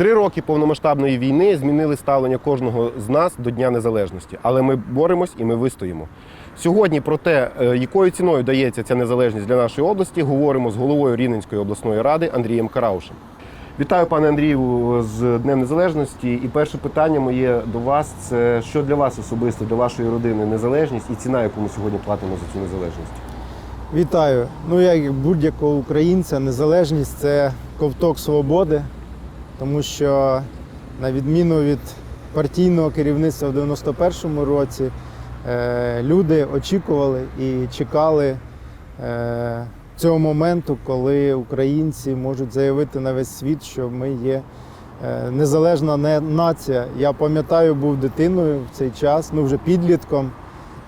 Три роки повномасштабної війни змінили ставлення кожного з нас до Дня Незалежності, але ми боремось і ми вистоїмо. Сьогодні про те, е, якою ціною дається ця незалежність для нашої області, говоримо з головою Рівненської обласної ради Андрієм Караушем. Вітаю, пане Андрію, з Днем Незалежності. І перше питання моє до вас це що для вас особисто, для вашої родини незалежність і ціна, яку ми сьогодні платимо за цю незалежність. Вітаю. Ну, як будь-якого українця, незалежність це ковток свободи, тому що на відміну від партійного керівництва в 91-му році, е, люди очікували і чекали е, цього моменту, коли українці можуть заявити на весь світ, що ми є е, незалежна нація. Я пам'ятаю, був дитиною в цей час, ну вже підлітком.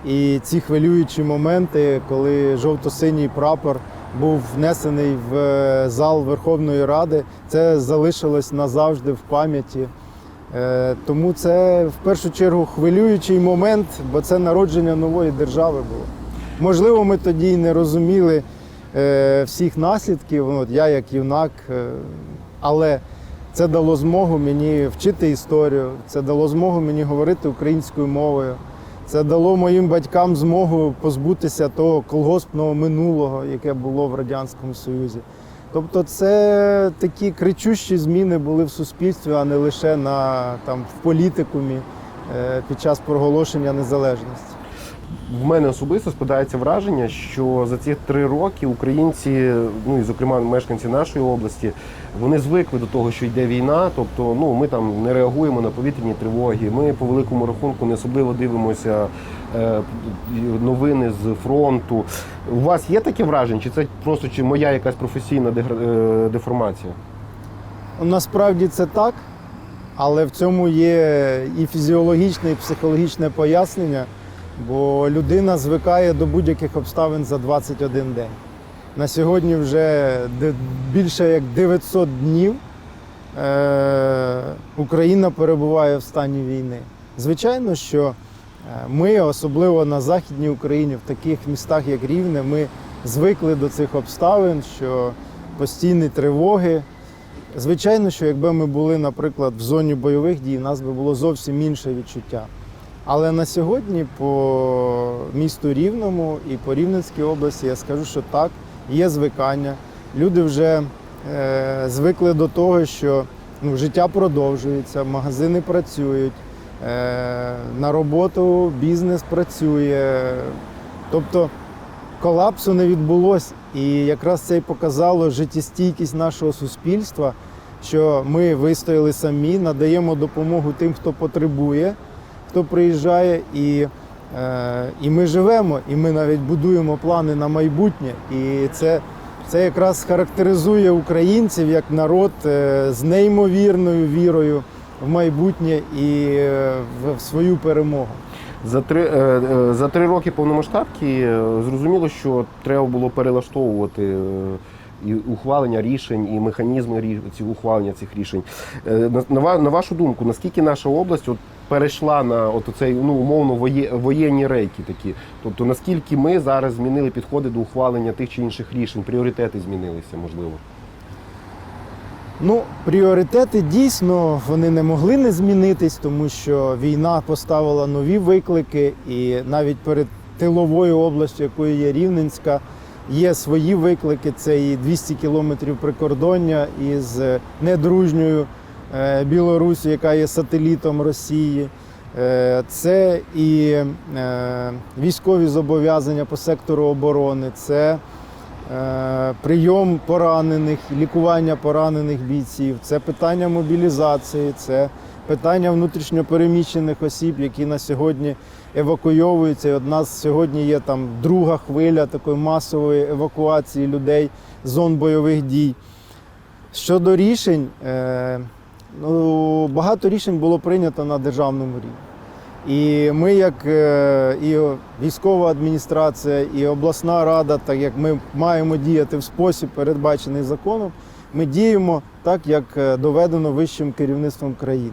І ці хвилюючі моменти, коли жовто-синій прапор був внесений в е, зал Верховної Ради, це залишилось назавжди в пам'яті. Е, Тому це в першу чергу хвилюючий момент, бо це народження нової держави було. Можливо, ми тоді й не розуміли е, всіх наслідків. От я як юнак, але це дало змогу мені вчити історію, це дало змогу мені говорити українською мовою. Це дало моїм батькам змогу позбутися того колгоспного минулого, яке було в Радянському Союзі. Тобто це такі кричущі зміни були в суспільстві, а не лише на, там, в політикумі е, під час проголошення незалежності. В мене особисто складається враження, що за ці три роки українці, ну і зокрема мешканці нашої області, вони звикли до того, що йде війна. Тобто, ну ми там не реагуємо на повітряні тривоги. Ми по великому рахунку не особливо дивимося е, новини з фронту. У вас є таке враження, чи це просто чи моя якась професійна е, деформація? Насправді це так, але в цьому є і фізіологічне, і психологічне пояснення, бо людина звикає до будь-яких обставин за 21 день. На сьогодні вже більше як 900 днів е- Україна перебуває в стані війни. Звичайно, що е, ми, особливо на Західній Україні, в таких містах, як Рівне, ми звикли до цих обставин, що постійні тривоги. Звичайно, що якби ми були, наприклад, в зоні бойових дій, у нас би було зовсім інше відчуття. Але на сьогодні по місту Рівному і по Рівненській області я скажу, що так, є звикання. Люди вже е, звикли до того, що ну, життя продовжується, магазини працюють, е, на роботу бізнес працює. Тобто колапсу не відбулося. І якраз це і показало життєстійкість нашого суспільства, що ми вистояли самі, надаємо допомогу тим, хто потребує, хто приїжджає, і, е, і ми живемо, і ми навіть будуємо плани на майбутнє. І це, це якраз характеризує українців як народ е, з неймовірною вірою в майбутнє і е, в, свою перемогу. За три, за три роки повномасштабки зрозуміло, що треба було перелаштовувати і ухвалення рішень, і механізми ці ухвалення цих рішень. Е, На, на, вашу думку, наскільки наша область от перейшла на от цей ну умовно воє, воєнні рейки такі? Тобто наскільки ми зараз змінили підходи до ухвалення тих чи інших рішень, пріоритети змінилися, можливо? Ну, пріоритети дійсно вони не могли не змінитись, тому що війна поставила нові виклики, і навіть перед тиловою областю, якою є Рівненська, є свої виклики. Це і 200 кілометрів прикордоння із е, недружньою е, Білорусі, яка є сателітом Росії. Е, Це і військові зобов'язання по сектору оборони. Це прийом поранених, лікування поранених бійців, це питання мобілізації, це питання внутрішньопереміщених осіб, які на сьогодні евакуйовуються. І от нас сьогодні є там друга хвиля такої масової евакуації людей з зон бойових дій. Щодо рішень, е, ну, багато рішень було прийнято на державному рівні. І ми, як е, і військова адміністрація, і обласна рада, так як ми маємо діяти в спосіб, передбачений законом, ми діємо так, як е, доведено вищим керівництвом країни.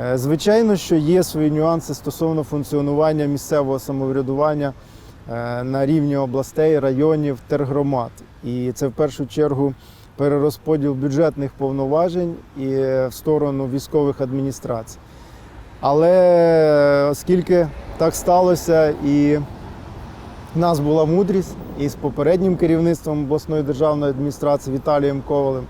Е, Звичайно, що є свої нюанси стосовно функціонування місцевого самоврядування е, на рівні областей, районів, тергромад. І це в першу чергу перерозподіл бюджетних повноважень і в сторону військових адміністрацій. Але оскільки так сталося і в нас була мудрість і з попереднім керівництвом обласної державної адміністрації Віталієм Ковалем,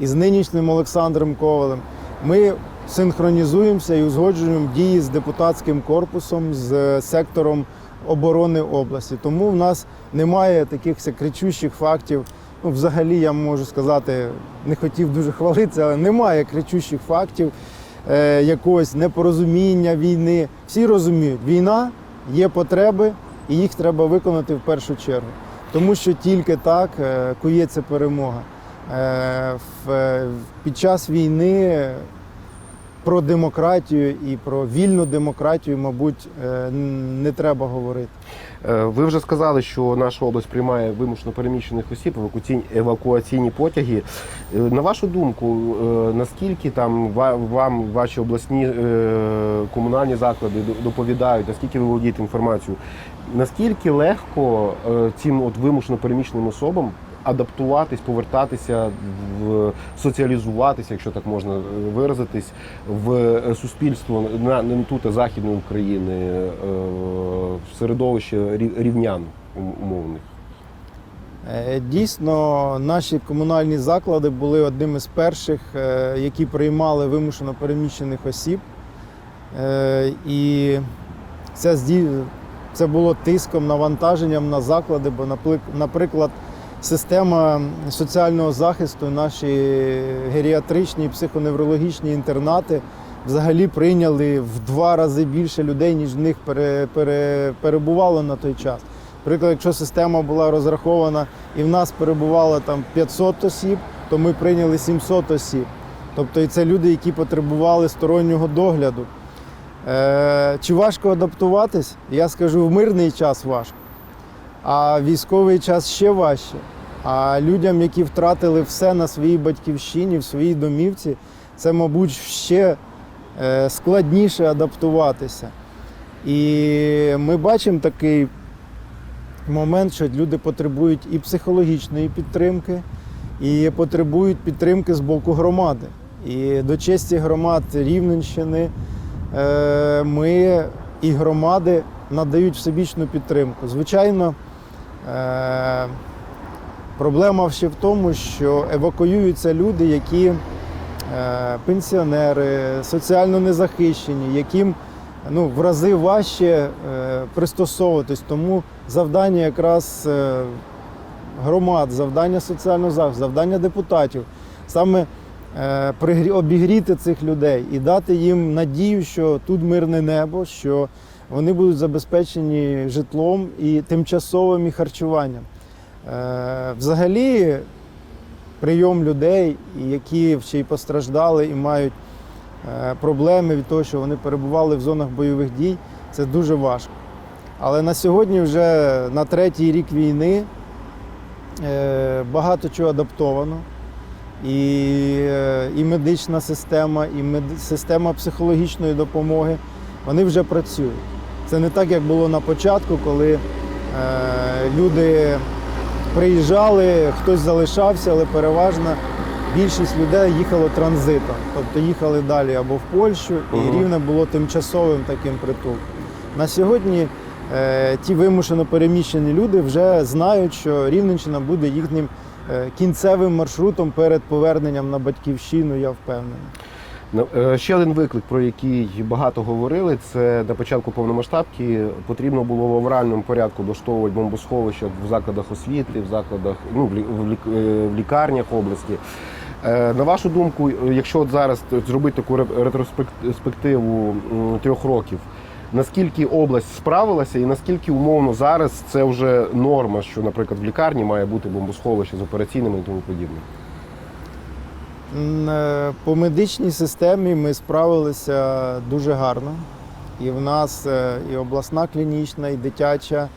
і з нинішнім Олександром Ковалем, ми синхронізуємося і узгоджуємо дії з депутатським корпусом, з сектором оборони області. Тому в нас немає таких кричущих фактів. Ну, взагалі, я можу сказати, не хотів дуже хвалитися, але немає кричущих фактів е, якогось непорозуміння війни. Всі розуміють, війна є потреби, і їх треба виконати в першу чергу. Тому що тільки так е, кується перемога. Е, е, Під час війни про демократію і про вільну демократію, мабуть, е, не треба говорити. Е, Ви вже сказали, що наша область приймає вимушено переміщених осіб, евакуаційні, потяги. Е, На вашу думку, наскільки там вам ваші обласні комунальні заклади доповідають, наскільки ви володієте інформацією, наскільки легко цим от вимушено переміщеним особам адаптуватись, повертатися, в соціалізуватися, якщо так можна е, виразитись, в е, суспільство на не тут а західної України, е, в середовище рівнян умовних. Е, Дійсно, наші комунальні заклади були одними з перших, е, які приймали вимушено переміщених осіб. Е, І це, це було тиском, навантаженням на заклади, бо, наприклад, система соціального захисту, наші геріатричні психоневрологічні інтернати взагалі прийняли в два рази більше людей, ніж в них пере- пере- перебувало на той час. Наприклад, якщо система була розрахована і в нас перебувало там 500 осіб, то ми прийняли 700 осіб. Тобто і це люди, які потребували стороннього догляду. Е, чи важко адаптуватись? Я скажу, в мирний час важко, а військовий час ще важче. А людям, які втратили все на своїй батьківщині, в своїй домівці, це, мабуть, ще е, складніше адаптуватися. І ми бачимо такий момент, що люди потребують і психологічної підтримки, і потребують підтримки з боку громади. І до честі громад Рівненщини е, ми і громади надають всебічну підтримку. Звичайно, проблема ще в тому, що евакуюються люди, які е, пенсіонери, соціально незахищені, яким ну, в рази важче е, пристосовуватись. Тому завдання якраз е, громад, завдання соціального захисту, завдання депутатів саме е, обігріти цих людей і дати їм надію, що тут мирне небо, що вони будуть забезпечені житлом і тимчасовим харчуванням. Е, Взагалі, прийом людей, які ще й постраждали і мають е, проблеми від того, що вони перебували в зонах бойових дій, це дуже важко. Але на сьогодні, вже на третій рік війни, е, багато чого адаптовано. І, і медична система, і мед- система психологічної допомоги, вони вже працюють. Це не так, як було на початку, коли е, люди приїжджали, хтось залишався, але переважно більшість людей їхало транзитом. Тобто їхали далі або в Польщу, і рівне було тимчасовим таким притулком. На сьогодні е, ті вимушено переміщені люди вже знають, що Рівненщина буде їхнім е, кінцевим маршрутом перед поверненням на батьківщину, я впевнений. Ну, е, Ще один виклик, про який багато говорили, це на початку повномасштабки потрібно було в авральному порядку облаштовувати бомбосховища в закладах освіти, в закладах, ну, в е, лікарнях області. Е, На вашу думку, якщо от зараз зробити таку ретроспективу трьох років, наскільки область справилася і наскільки умовно зараз це вже норма, що, наприклад, в лікарні має бути бомбосховище з операційними і тому подібне? Е, По медичній системі ми справилися дуже гарно. І в нас е, і обласна клінічна, і дитяча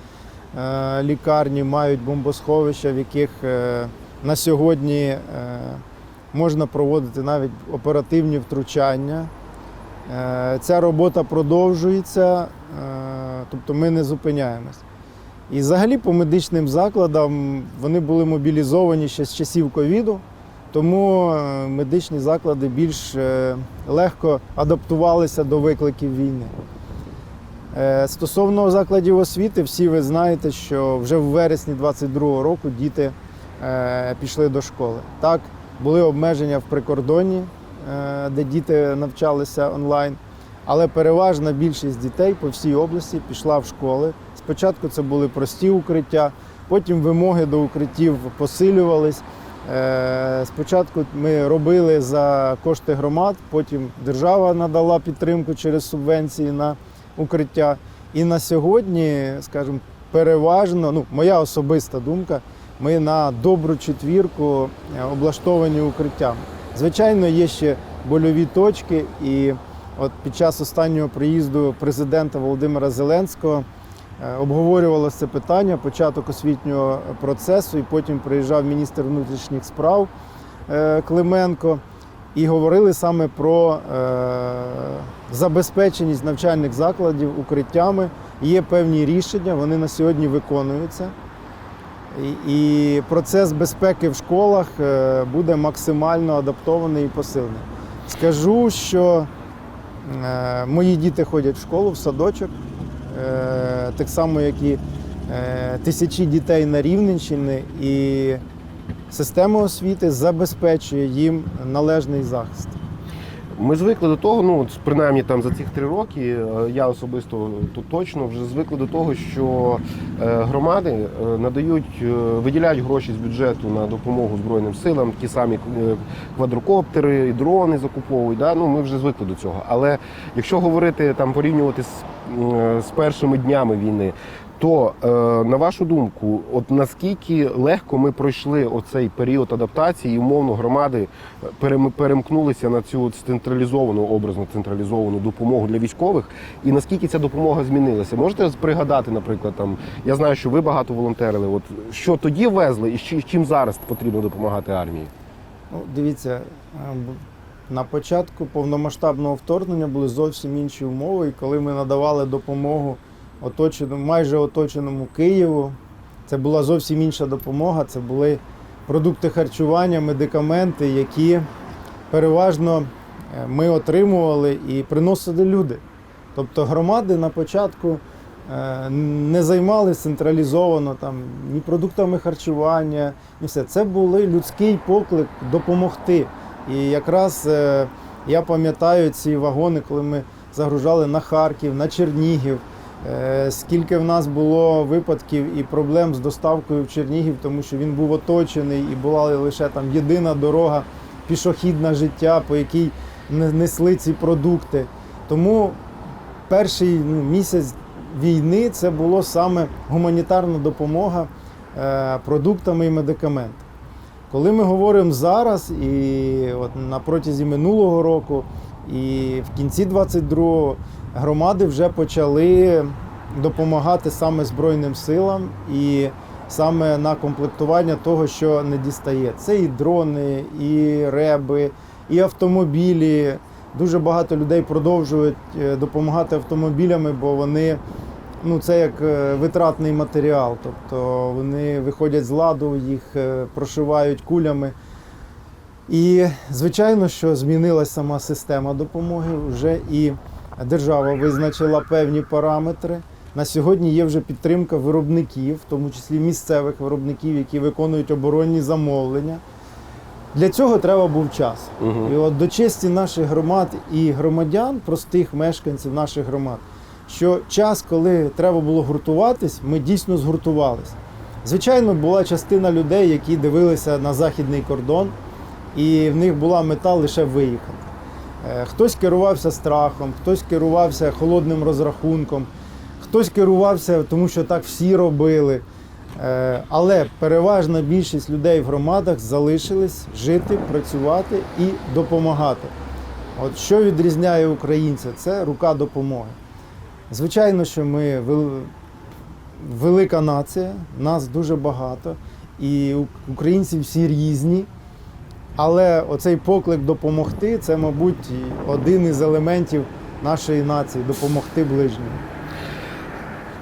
е, лікарні мають бомбосховища, в яких на сьогодні можна проводити навіть оперативні втручання. Ця робота продовжується, тобто ми не зупиняємось. І взагалі по медичним закладам вони були мобілізовані ще з часів ковіду. Тому е, медичні заклади більш е, легко адаптувалися до викликів війни. Е, Стосовно закладів освіти, всі ви знаєте, що вже в вересні 22-го року діти пішли до школи. Так, були обмеження в прикордонні, е, де діти навчалися онлайн, але переважна більшість дітей по всій області пішла в школи. Спочатку це були прості укриття, потім вимоги до укриттів посилювались. Е, Спочатку ми робили за кошти громад, потім держава надала підтримку через субвенції на укриття. І на сьогодні, скажімо, переважно, ну, моя особиста думка, ми на добру четвірку е, облаштовані укриттями. Звичайно, є ще больові точки, і от під час останнього приїзду президента Володимира Зеленського обговорювалося це питання, початок освітнього процесу, і потім приїжджав міністр внутрішніх справ е, Клименко. І говорили саме про е, забезпеченість навчальних закладів укриттями. Є певні рішення, вони на сьогодні виконуються. І, процес безпеки в школах е, буде максимально адаптований і посилений. Скажу, що е, мої діти ходять в школу, в садочок, е, так само, як і е, тисячі дітей на Рівненщині. І система освіти забезпечує їм належний захист. Ми звикли до того, ну принаймні там за цих три роки, е, я особисто тут точно вже звикли до того, що е, громади е, надають, е, виділяють гроші з бюджету на допомогу Збройним силам, ті самі е, квадрокоптери, дрони закуповують. Да? Ну, ми вже звикли до цього. Але якщо говорити там порівнювати з, з першими днями війни, то е, на вашу думку, от наскільки легко ми пройшли оцей період адаптації, і умовно громади перем- перемкнулися на цю централізовану образно централізовану допомогу для військових, і наскільки ця допомога змінилася? Можете пригадати, наприклад, там я знаю, що ви багато волонтерили. От що тоді везли, і чим зараз потрібно допомагати армії? Ну, дивіться, е, на початку повномасштабного вторгнення були зовсім інші умови, і коли ми надавали допомогу оточеному, майже оточеному Києву, це була зовсім інша допомога. Це були продукти харчування, медикаменти, які переважно е, ми отримували і приносили люди. Тобто громади на початку е, не займалися централізовано там, ні продуктами харчування, ні все. Це були людський поклик допомогти. І якраз е, я пам'ятаю ці вагони, коли ми загружали на Харків, на Чернігів. Е, Скільки в нас було випадків і проблем з доставкою в Чернігів, тому що він був оточений і була лише там єдина дорога пішохідна життя, по якій не- несли ці продукти. Тому перший ну, місяць війни це було саме гуманітарна допомога е, продуктами і медикаментами. Коли ми говоримо зараз, і от на протязі минулого року, і в кінці 22-го громади вже почали допомагати саме Збройним силам і саме на комплектування того, що не дістає. Це і дрони, і реби, і автомобілі. Дуже багато людей продовжують е, допомагати автомобілями, бо вони ну, це як е, витратний матеріал. Тобто вони виходять з ладу, їх е, прошивають кулями. І звичайно, що змінилася сама система допомоги. Вже і держава визначила певні параметри. На сьогодні є вже підтримка виробників, в тому числі місцевих виробників, які виконують оборонні замовлення. Для цього треба був час. Угу. І от до честі наших громад і громадян, простих мешканців наших громад, що час, коли треба було гуртуватись, ми дійсно згуртувалися. Звичайно, була частина людей, які дивилися на західний кордон, і в них була мета лише виїхати. Е, Хтось керувався страхом, хтось керувався холодним розрахунком, хтось керувався, тому що так всі робили. Е, Але переважна більшість людей в громадах залишились жити, працювати і допомагати. От що відрізняє українця, це рука допомоги. Звичайно, що ми велика нація, нас дуже багато, і українці всі різні. Але оцей поклик допомогти це, мабуть, один із елементів нашої нації допомогти ближньому.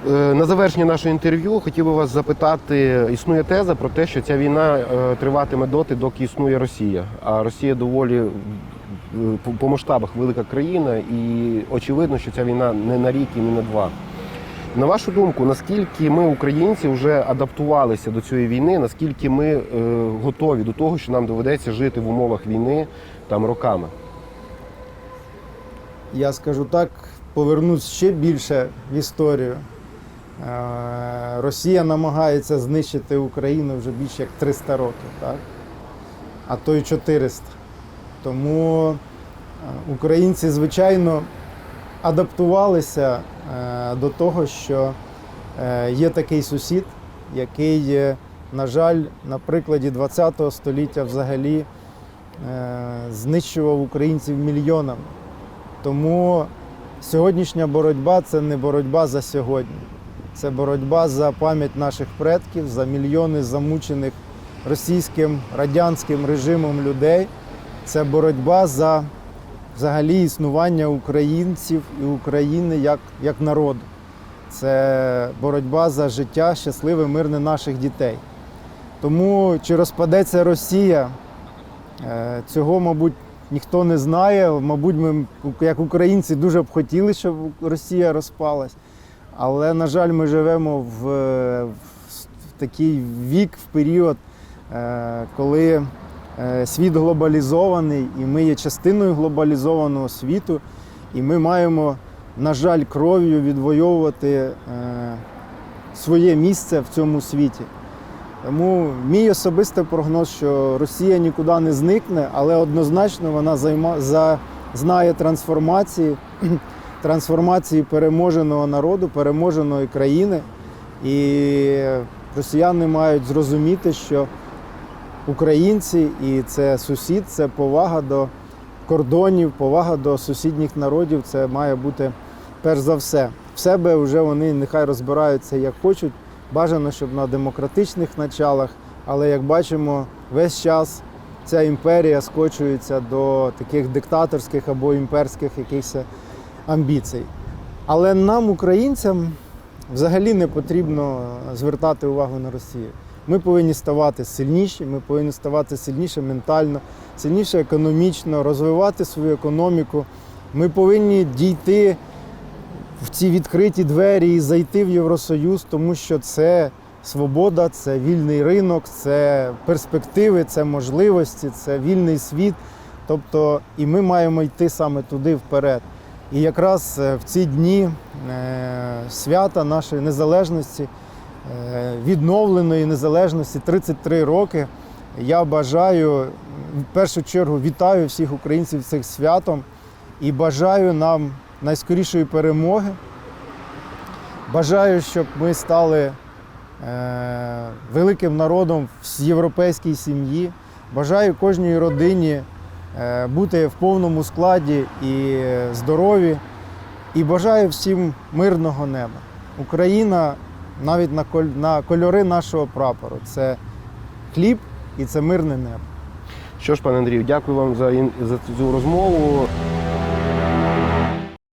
Е, На завершення нашого інтерв'ю хотів би вас запитати: існує теза про те, що ця війна е, триватиме доти, доки існує Росія. А Росія доволі по- по масштабах велика країна, і очевидно, що ця війна не на рік і не на два. На вашу думку, наскільки ми, українці, вже адаптувалися до цієї війни, наскільки ми е, готові до того, що нам доведеться жити в умовах війни там роками? Я скажу так, повернусь ще більше в історію. Е, Росія намагається знищити Україну вже більше як 300 років, так? а то й 400. Тому е, українці, звичайно, адаптувалися е, до того, що е, є такий сусід, який, на жаль, на прикладі ХХ століття взагалі знищував українців мільйонами. Тому сьогоднішня боротьба це не боротьба за сьогодні. Це боротьба за пам'ять наших предків, за мільйони замучених російським радянським режимом людей. Це боротьба за взагалі існування українців і України як, як народу. Це боротьба за життя щасливе, мирне наших дітей. Тому чи розпадеться Росія, е, цього, мабуть, ніхто не знає. Мабуть, ми, як українці, дуже б хотіли, щоб Росія розпалась. Але, на жаль, ми живемо в, в, такий вік, в період, е, коли світ глобалізований, і ми є частиною глобалізованого світу, і ми маємо, на жаль, кров'ю відвоювати е, своє місце в цьому світі. Тому мій особистий прогноз, що Росія нікуди не зникне, але однозначно вона займа, за, знає трансформації, трансформації переможеного народу, переможеної країни. І росіяни мають зрозуміти, що українці і це сусід, це повага до кордонів, повага до сусідніх народів. Це має бути перш за все. В себе вже вони нехай розбираються як хочуть. Бажано, щоб на демократичних началах, але як бачимо, весь час ця імперія скочується до таких диктаторських або імперських якихось амбіцій. Але нам, українцям, взагалі не потрібно звертати увагу на Росію. Ми повинні ставати сильніші, ми повинні ставати сильніше ментально, сильніше економічно, розвивати свою економіку. Ми повинні дійти в ці відкриті двері і зайти в Євросоюз, тому що це свобода, це вільний ринок, це перспективи, це можливості, це вільний світ. Тобто, і ми маємо йти саме туди вперед. І якраз е, в ці дні е, свята нашої незалежності, відновленої незалежності 33 роки. Я бажаю в першу чергу вітаю всіх українців з цим святом і бажаю нам найскорішої перемоги. Бажаю, щоб ми стали е, великим народом в європейській сім'ї. Бажаю кожній родині е, бути в повному складі і здорові. І бажаю всім мирного неба. Україна навіть на, коль- на кольори нашого прапору це хліб і це мирне небо. Що ж, пане Андрію, дякую вам за, ін- за цю розмову.